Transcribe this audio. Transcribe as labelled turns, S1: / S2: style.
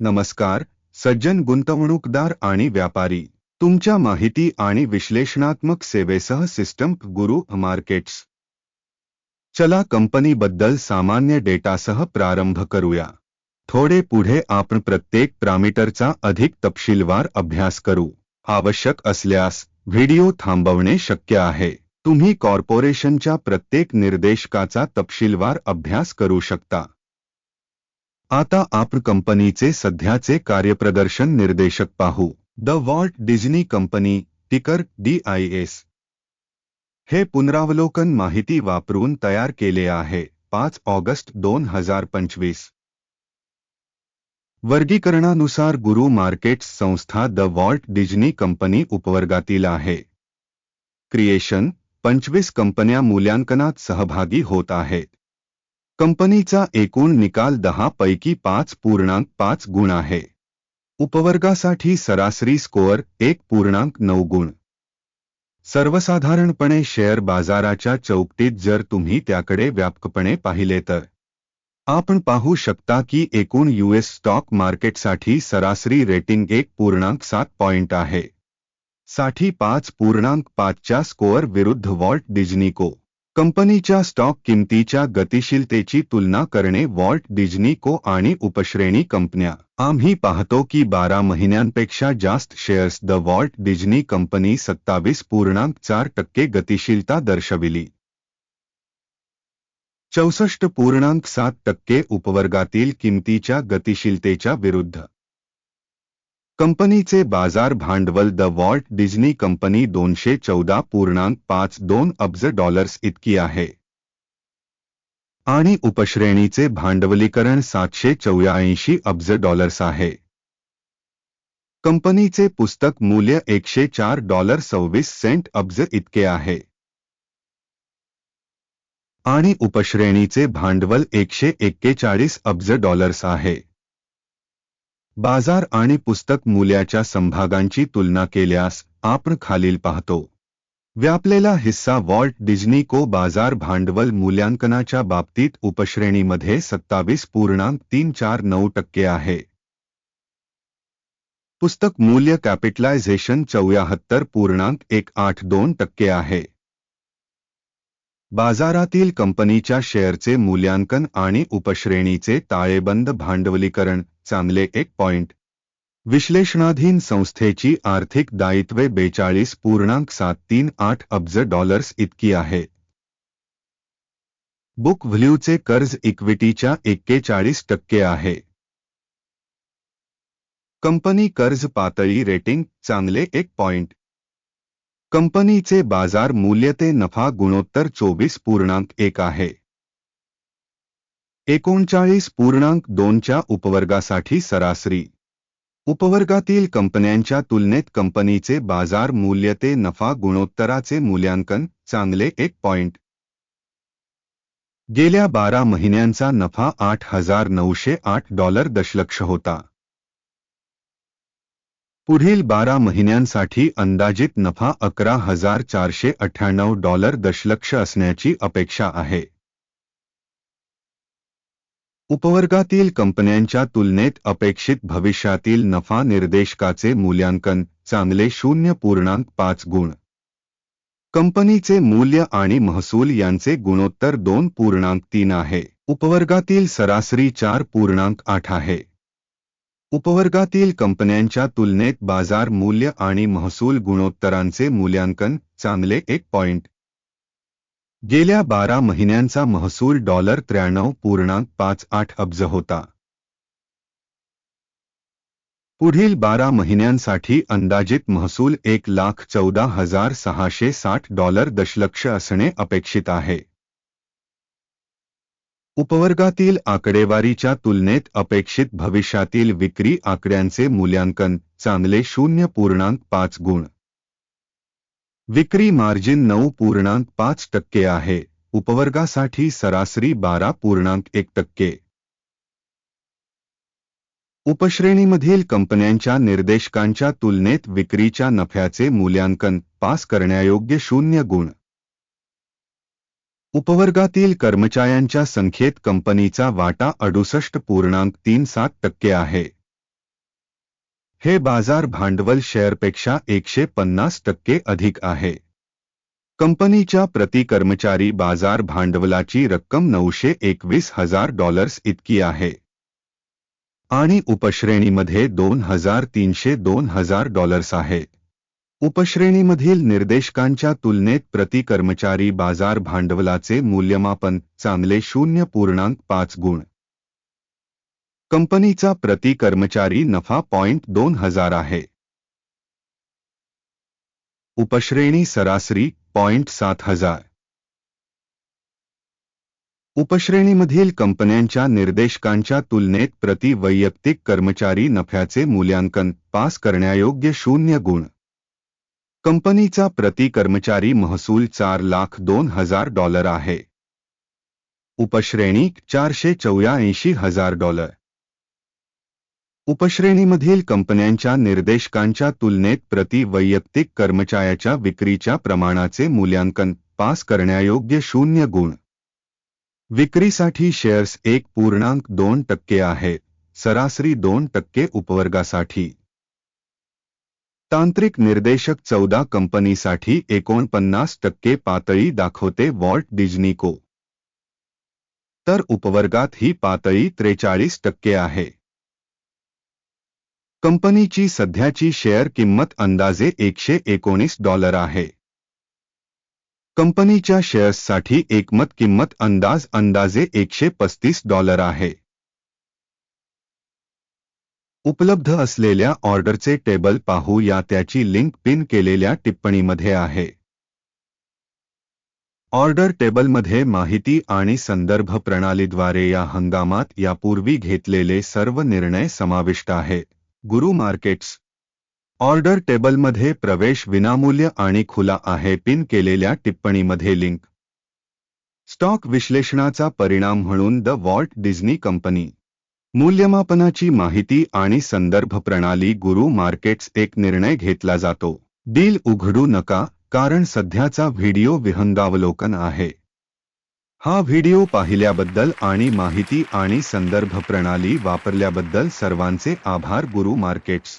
S1: नमस्कार सज्जन गुंतवणूकदार आणि व्यापारी. तुमच्या माहिती आणि विश्लेषणात्मक सेवेसह सिस्टम गुरु मार्केट्स. चला कंपनीबद्दल सामान्य डेटासह प्रारंभ करूया. थोडे पुढे आपण प्रत्येक प्रामीटरचा अधिक तपशीलवार अभ्यास करू. आवश्यक असल्यास व्हिडिओ थांबवणे शक्य आहे. तुम्ही कॉर्पोरेशनच्या प्रत्येक निर्देशकाचा तपशीलवार अभ्यास करू शकता. आता आपण कंपनीचे सध्याचे कार्यप्रदर्शन निर्देशक पाहू. The Walt Disney company ticker D I S हे पुनरावलोकन माहिती वापरून तयार केले आहे. पाच ऑगस्ट दोन हजार पंचवीस. वर्गीकरणानुसार गुरु मार्केट्स संस्था द वॉल्ट डिझनी कंपनी उपवर्गातील आहे. क्रिएशन पंचवीस कंपन्या मूल्यांकनात सहभागी होत आहेत. कंपनीचा एकूण निकाल दहा पैकी पाच पूर्णांक पाच गुण आहे. उपवर्गासाठी सरासरी स्कोअर एक पूर्णांक नऊ गुण. सर्वसाधारणपणे शेअर बाजाराच्या चौकटीत जर तुम्ही त्याकडे व्यापकपणे पाहिले तर. आपण पाहू शकता की एकूण यूएस स्टॉक मार्केटसाठी सरासरी रेटिंग एक पूर्णांक सात पॉइंट आहे. साठी पाच पूर्णांक पाचच्या स्कोअर विरुद्ध वॉल्ट डिजनिको. कंपनीच्या स्टॉक किमतीच्या गतिशीलतेची तुलना करणे वॉल्ट डिझनीको आणि उपश्रेणी कंपन्या. आम्ही पाहतो की बारा महिन्यांपेक्षा जास्त shares the Walt Disney company सत्तावीस पूर्णांक चार टक्के गतिशीलता दर्शविली. चौसष्ट पूर्णांक सात टक्के उपवर्गातील किमतीच्या गतिशीलतेच्या विरुद्ध. कंपनीचे बाज़ार भांडवल द वॉल्ट डिझनी कंपनी दोनशे चौदा पूर्णांक पाच दोन अब्ज डॉलर्स इतकी आहे. आणि उपश्रेणीचे भांडवलीकरण सातशे चौऱ्याऐंशी अब्ज डॉलर्स आहे. कंपनीचे पुस्तक मूल्य एकशे चार डॉलर सव्वीस सेंट अब्ज इतके आहे. आणि उपश्रेणीचे भांडवल एकशे एक्केचाळीस अब्ज डॉलर्स आहे. बाजार आणि पुस्तक मूल्याच्या संभागांची तुलना केल्यास आपण खालील पाहतो. व्यापलेला हिस्सा वॉल्ट डिझनी को बाजार भांडवल मूल्यांकनाच्या बाबतीत उपश्रेणीमध्ये सत्तावीस पूर्णांक तीन चार नऊ टक्के आहे. पुस्तक मूल्य कॅपिटलायझेशन चौऱ्याहत्तर पूर्णांक एक आठ दोन टक्के आहे. बाजारातील कंपनीच्या शेअरचे मूल्यांकन आणि उपश्रेणीचे ताळेबंद भांडवलीकरण चांगले एक पॉइंट. विश्लेषणाधीन संस्थेची आर्थिक दायित्वे बेचाळीस पूर्णांक सात तीन आठ अब्ज डॉलर्स इतकी आहे. बुक व्हॅल्यूचे कर्ज इक्विटीच्या एक्केचाळीस टक्के आहे. कंपनी कर्ज पातळी रेटिंग चांगले एक पॉइंट. कंपनीचे बाजार मूल्य ते नफा गुणोत्तर चोवीस पूर्णांक एक आहे. एकोणचाळीस पूर्णांक दोनच्या उपवर्गासाठी सरासरी. उपवर्गातील कंपन्यांच्या तुलनेत कंपनीचे बाजार मूल्य ते नफा गुणोत्तराचे मूल्यांकन चांगले एक पॉइंट. गेल्या बारा महिन्यांचा नफा आठ हजार नऊशे आठ डॉलर दशलक्ष होता. पुढील बारा महिन्यांसाठी अंदाजित नफा अकरा हजार चारशे अठ्ठ्याण्णव डॉलर दशलक्ष असण्याची अपेक्षा आहे. उपवर्गातील कंपन्यांच्या तुलनेत अपेक्षित भविष्यातील नफा निर्देशकाचे मूल्यांकन चांगले शून्य पूर्णांक पाच गुण. कंपनीचे मूल्य आणि महसूल यांचे गुणोत्तर दोन पूर्णांक तीन आहे. उपवर्गातील सरासरी चार पूर्णांक आठ आहे. उपवर्गातील कंपन्यांच्या तुलनेत बाजार मूल्य आणि महसूल गुणोत्तरांचे मूल्यांकन चांगले एक पॉइंट गेल्या बारा महिन्यांचा महसूल डॉलर त्र्याण्णव पूर्णांक पाच आठ अब्ज होता. पुढील बारा महिन्यांसाठी अंदाजित महसूल एक लाख चौदा हजार सहाशे साठ डॉलर दशलक्ष असणे अपेक्षित आहे. उपवर्गातील आकडेवारीच्या तुलनेत अपेक्षित भविष्यातील विक्री आकड्यांचे मूल्यांकन चांगले शून्य पूर्णांक पाच गुण. विक्री मार्जिन नऊ पूर्णांक पाच टक्के आहे उपवर्गासाठी सरासरी बारा पूर्णांक एक टक्के. उपश्रेणीमधील कंपन्यांच्या निर्देशकांच्या तुलनेत विक्रीच्या नफ्याचे मूल्यांकन पास करण्यायोग्य शून्य गुण. उपवर्गातील कर्मचाऱ्यांच्या संख्येत कंपनीचा वाटा अडुसष्ट पूर्णांक तीन सात टक्के आहे. हे बाजार भांडवल शेअरपेक्षा एकशे पन्नास टक्के अधिक आहे. कंपनीच्या प्रति कर्मचारी बाजार भांडवलाची रक्कम नऊशे एकवीस हजार डॉलर्स इतकी आहे. आणि उपश्रेणीमध्ये दोन हजार तीनशे दोन हजार डॉलर्स आहे. उपश्रेणीमधील निर्देशकांच्या तुलनेत प्रति कर्मचारी बाजार भांडवलाचे मूल्यमापन चांगले शून्य पूर्णांक पाच गुण. कंपनीचा प्रति कर्मचारी नफा पॉइंट दोन हजार आहे. उपश्रेणी सरासरी पॉइंट सात हजार. उपश्रेणीमधील कंपन्यांच्या निर्देशकांच्या तुलनेत प्रति वैयक्तिक कर्मचारी नफ्याचे मूल्यांकन पास करण्यायोग्य शून्य गुण. कंपनीचा प्रति कर्मचारी महसूल चार लाख दोन हजार डॉलर आहे. उपश्रेणी चारशे चौऱ्याऐंशी हजार डॉलर. उपश्रेणीमधील कंपन्यांच्या निर्देशकांच्या तुलनेत प्रति वैयक्तिक कर्मचाऱ्याच्या विक्रीच्या प्रमाणाचे मूल्यांकन पास करण्यायोग्य शून्य गुण. विक्रीसाठी शेअर्स एक पूर्णांक दोन टक्के आहे सरासरी दोन टक्के उपवर्गासाठी. तांत्रिक निर्देशक चौदा कंपनीसाठी एकोणपन्नास टक्के पातळी दाखवते वॉल्ट डिझनीको तर उपवर्गात ही पातळी त्रेचाळीस टक्के आहे. कंपनीची सध्याची शेअर किंमत अंदाजे एकशे एकोणीस डॉलर आहे. कंपनीच्या शेअर्ससाठी एकमत किंमत अंदाज अंदाजे एकशे पस्तीस डॉलर आहे. उपलब्ध असलेल्या ऑर्डरचे टेबल पाहू या त्याची लिंक पिन केलेल्या टिप्पणीमध्ये आहे. ऑर्डर टेबलमध्ये माहिती आणि संदर्भ प्रणालीद्वारे या हंगामात यापूर्वी घेतलेले सर्व निर्णय समाविष्ट आहे. गुरु मार्केट्स. ऑर्डर टेबलमध्ये प्रवेश विनामूल्य आणि खुला आहे पिन केलेल्या टिप्पणीमध्ये लिंक. स्टॉक विश्लेषणाचा परिणाम म्हणून द वॉल्ट डिझनी कंपनी. मूल्यमापनाची माहिती आणि संदर्भ प्रणाली गुरु मार्केट्स एक निर्णय घेतला जातो. डील उघडू नका कारण सध्याचा व्हिडिओ विहंगावलोकन आहे. हा व्हिडिओ पाहिल्याबद्दल आणि माहिती आणि संदर्भ प्रणाली वापरल्याबद्दल सर्वांचे आभार गुरु मार्केट्स.